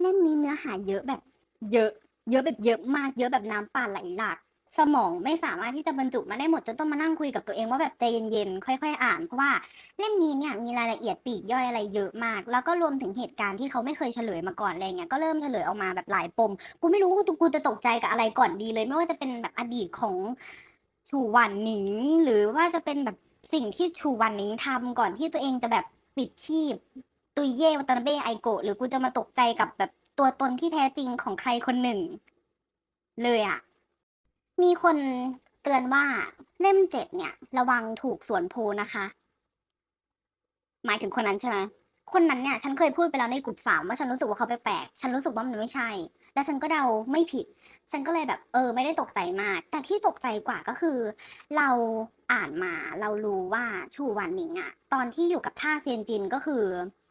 เล่มนี้เนื้อหาเยอะแบบ เยอะ เยอะแบบเยอะมาก เยอะแบบน้ำป่าไหลหลากสมองไม่สามารถที่จะบรรจุมาได้หมดจนต้องมานั่งคุยกับตัวเองว่าแบบใจเย็นๆ ค่อยๆ อ่านเพราะว่าเล่มนี้เนี่ยมีรายละเอียดปลีกย่อยอะไรเยอะมาก แล้วก็รวมถึงเหตุการณ์ที่เขาไม่เคยเฉลยมาก่อนอะไรเงี้ยก็เริ่มเฉลยออกมาแบบหลายปมกูไม่รู้ว่ากูจะตกใจกับอะไรก่อนดีเลย ไม่ว่าจะเป็นแบบอดีตของฉู่หวันหนิง หรือว่าจะเป็นแบบสิ่งที่ฉู่หวันหนิงทำก่อนที่ตัวเองจะแบบปิดชีพ ตุยเย่วัตนาเบะไอโกะหรือกูจะมาตกใจกับแบบตัวตนที่แท้จริงของใครคนหนึ่ง เลยอะมีคนเตือนว่าเล่ม7เนี่ย ระวังถูกสวนโพนะคะ หมายถึงคนนั้นใช่ไหมคนนั้นเนี่ยฉันเคยพูดไปแล้วในกลุ่มสามว่าฉันรู้สึกว่าเขาแปลกๆฉันรู้สึกว่ามันไม่ใช่ แล้วฉันก็เดาไม่ผิด ฉันก็เลยแบบ เออ ไม่ได้ตกใจมาก แต่ที่ตกใจกว่าก็คือ เราอ่านมาเรารู้ว่าฉู่หวันหนิงอะตอนที่อยู่กับท่าเซียนจินก็คือ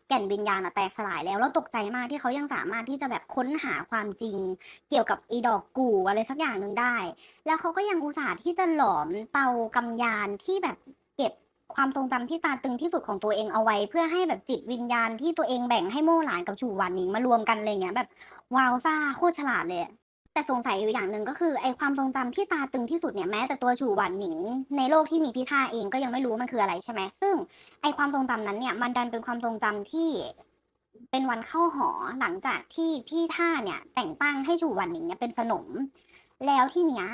แก่นวิญญาณอะแตกสลายแล้วแล้วตกใจมากที่เขายังสามารถที่จะแบบค้นหาความจริง เกี่ยวกับอ้ดอกกูอะไรสักอย่างหนึ่งได้ แล้วเขาก็ยังอุตส่าห์ที่จะหลอมเตากำยานที่แบบเก็บความทรงจำที่ตาตึงที่สุดของตัวเองเอาไว้ เพื่อให้แบบจิตวิญญาณที่ตัวเองแบ่งให้โม่หลานกับฉู่หวันนิงมารวมกันอะไรเงี้ยแบบว้าวซ่าโคตรฉลาดเลย แต่สงสัยอยู่อย่างหนึ่งก็คือไอ้ความทรงจำที่ตาตึงที่สุดเนี่ยแม้แต่ตัวฉู่หวันหนิงในโลกที่มีพี่ท่าเองก็ยังไม่รู้มันคืออะไรใช่ไหมซึ่งไอ้ความทรงจำนั้นเนี่ยมันดันเป็นความทรงจำที่เป็นวันเข้าหอหลังจากที่พี่ท่าเนี่ย แต่งตั้งให้ฉู่หวันหนิงเนี่ยเป็นสนม แล้วที่เนี้ย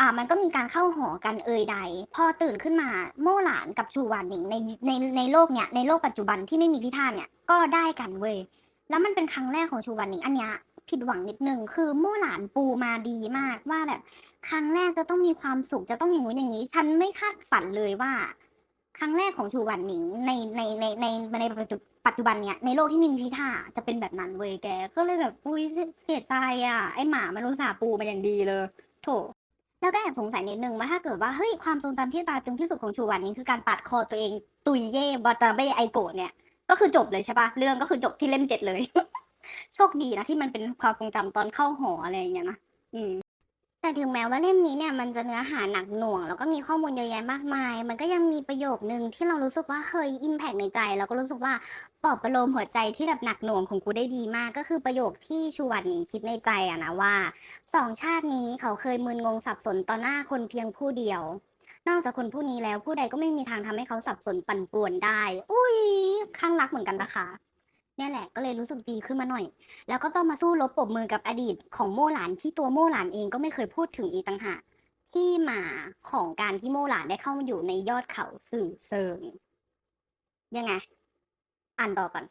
อ่ามันก็มีการเข้าหอกันเอ่ยใด พอตื่นขึ้นมาโม่หลานกับฉู่หวันหนิงในในในโลกเนี่ยในโลกปัจจุบันที่ไม่มีพี่ท่าเนี่ยก็ได้กันเว้ยแล้วมันเป็นครั้งแรกของฉู่หวันหนิงอันเนี้ย ผิดหวังนิดหนึ่งคือโม่หลานปูมาดีมากว่าแบบ ครั้งแรกจะต้องมีความสุขจะต้องอย่างงู้นอย่างงี้ ฉันไม่คาดฝันเลยว่า ครั้งแรกของฉู่หวันหนิงในในในในในปัจจุปัจจุบันเนี้ยในโลกที่มีพี่ท่าจะเป็นแบบนั้นเว้ยแก ก็เลยแบบอุ๊ยเสียใจอะไอหมามันอุตส่าปูมาอย่างดีเลย โถแล้วก็แอบสงสัยนิดหนึ่งว่าถ้าเกิดว่าเฮ้ยความทรงจำที่ตาตึงที่สุดของฉู่หวันหนิงคือการปาดคอตัวเองตุยเย่วัตานาเบะไอโกะเนี่ยก็คือจบเลยใช่ปล่าเรื่องก็คือจบที่เล่ม7เลย โชคดีนะที่มันเป็นความทรงจำตอนเข้าหออะไรอย่างเงี้ยนะอืมแต่ถึงแม้ว่าเล่มนี้เนี่ยมันจะเนื้อหาหนักหน่วง แล้วก็มีข้อมูลเยอะแยะมากมาย มันก็ยังมีประโยคหนึ่งที่เรารู้สึกว่าเฮ้ยอิมแพกในใจ แล้วก็รู้สึกว่าปลอบประโลมหัวใจที่แบบหนักหน่วงของกูได้ดีมาก ก็คือประโยคที่ฉู่หวันหนิงคิดในใจอะนะว่า2ชาตินี้เขาเคยมึนงงสับสนต่อหน้าคนเพียงผู้เดียวนอกจากคนผู้นี้แล้วผู้ใดก็ไม่มีทางทำให้เขาสับสนปั่นป่วนได้ อุ๊ยคลั่งรักเหมือนกันนะคะ เนี่ยแหละก็เลยรู้สึกดีขึ้นมาหน่อย แล้วก็ต้องมาสู้รบปรบมือกับอดีตของโม่หลานที่ตัวโม่หลานเองก็ไม่เคยพูดถึงอีกต่างหากที่มาของการที่โม่หลานได้เข้ามาอยู่ในยอดเขาสื่อเซิงยังไง อ่านต่อก่อน